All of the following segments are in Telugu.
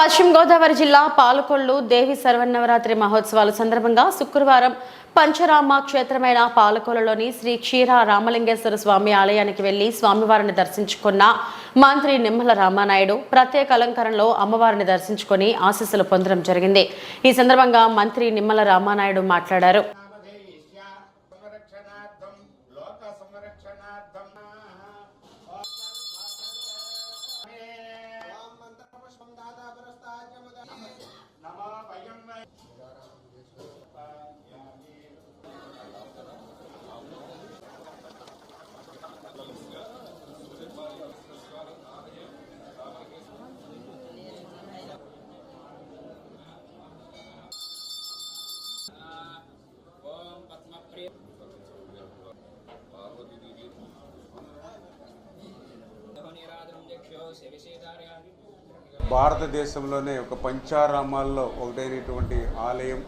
పశ్చిమ గోదావరి జిల్లా పాలకొల్లు దేవి సర్వనవరాత్రి మహోత్సవాల సందర్భంగా శుక్రవారం పంచరామ క్షేత్రమైన పాలకొల్లులోని శ్రీ క్షీర రామలింగేశ్వర స్వామి ఆలయానికి వెళ్ళి స్వామివారిని దర్శించుకున్న మంత్రి నిమ్మల రామానాయుడు ప్రత్యేక అలంకరణలో అమ్మవారిని దర్శించుకుని ఆశీస్సులు పొందడం జరిగింది. ఈ సందర్భంగా మంత్రి నిమ్మల రామానాయుడు మాట్లాడారు. భారతదేశంలోనే ఒక పంచారామాల్లో ఒకటైనటువంటి ఆలయం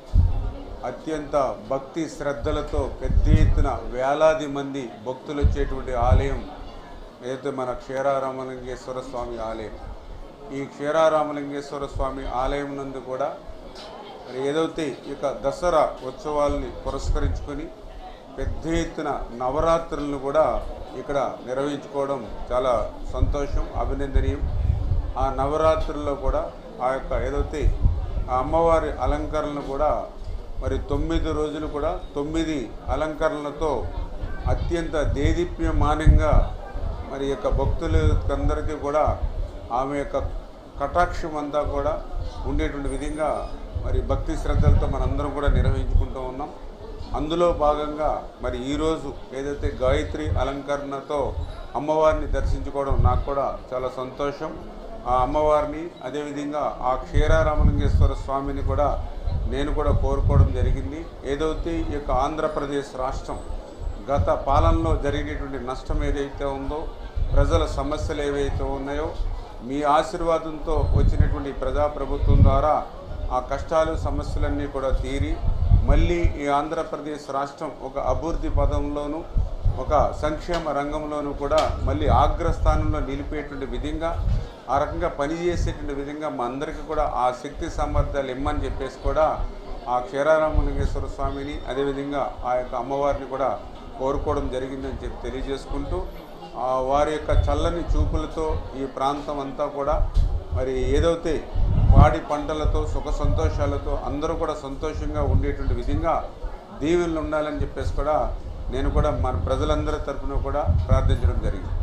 అత్యంత భక్తి శ్రద్ధలతో పెద్ద ఎత్తున వేలాది మంది భక్తులు వచ్చేటువంటి ఆలయం ఏదైతే మన క్షీరారామలింగేశ్వర స్వామి ఆలయం. ఈ క్షీరారామలింగేశ్వర స్వామి ఆలయం నందు కూడా మరి ఏదైతే ఇక దసరా ఉత్సవాల్ని పురస్కరించుకొని పెద్ద ఎత్తున నవరాత్రులను కూడా ఇక్కడ నిర్వహించుకోవడం చాలా సంతోషం అభినందనీయం. ఆ నవరాత్రుల్లో కూడా ఆ యొక్క ఏదైతే ఆ అమ్మవారి అలంకరణలు కూడా మరి తొమ్మిది రోజులు కూడా తొమ్మిది అలంకరణలతో అత్యంత దేదీప్యమానంగా మరి యొక్క భక్తులందరికీ కూడా ఆమె యొక్క కటాక్షం అంతా కూడా ఉండేటువంటి విధంగా మరి భక్తి శ్రద్ధలతో మనందరం కూడా నిర్వహించుకుంటూ ఉన్నాం. అందులో భాగంగా మరి ఈరోజు ఏదైతే గాయత్రి అలంకరణతో అమ్మవారిని దర్శించుకోవడం నాకు కూడా చాలా సంతోషం. ఆ అమ్మవారిని అదేవిధంగా ఆ క్షీరారామలింగేశ్వర స్వామిని కూడా నేను కూడా కోరుకోవడం జరిగింది. ఏదైతే ఈ యొక్క ఆంధ్రప్రదేశ్ రాష్ట్రం గత పాలనలో జరిగినటువంటి నష్టం ఏదైతే ఉందో ప్రజల సమస్యలు ఏవైతే ఉన్నాయో మీ ఆశీర్వాదంతో వచ్చినటువంటి ప్రజాప్రభుత్వం ద్వారా ఆ కష్టాలు సమస్యలన్నీ కూడా తీరి మళ్ళీ ఈ ఆంధ్రప్రదేశ్ రాష్ట్రం ఒక అభివృద్ధి పదంలోనూ ఒక సంక్షేమ రంగంలోనూ కూడా మళ్ళీ అగ్రస్థానంలో నిలిపేటువంటి విధంగా ఆ రకంగా పనిచేసేటువంటి విధంగా మా అందరికీ కూడా ఆ శక్తి సామర్థ్యాలు ఇమ్మని చెప్పేసి కూడా ఆ క్షీరారామలింగేశ్వర స్వామిని అదేవిధంగా ఆ యొక్క అమ్మవారిని కూడా కోరుకోవడం జరిగిందని చెప్పి తెలియజేసుకుంటూ వారి యొక్క చల్లని చూపులతో ఈ ప్రాంతం అంతా కూడా మరి ఏదైతే పాడి పంటలతో సుఖ సంతోషాలతో అందరూ కూడా సంతోషంగా ఉండేటువంటి విధంగా దీవెనలు ఉండాలని చెప్పేసి కూడా నేను కూడా మన ప్రజలందరి తరఫున కూడా ప్రార్థించడం జరిగింది.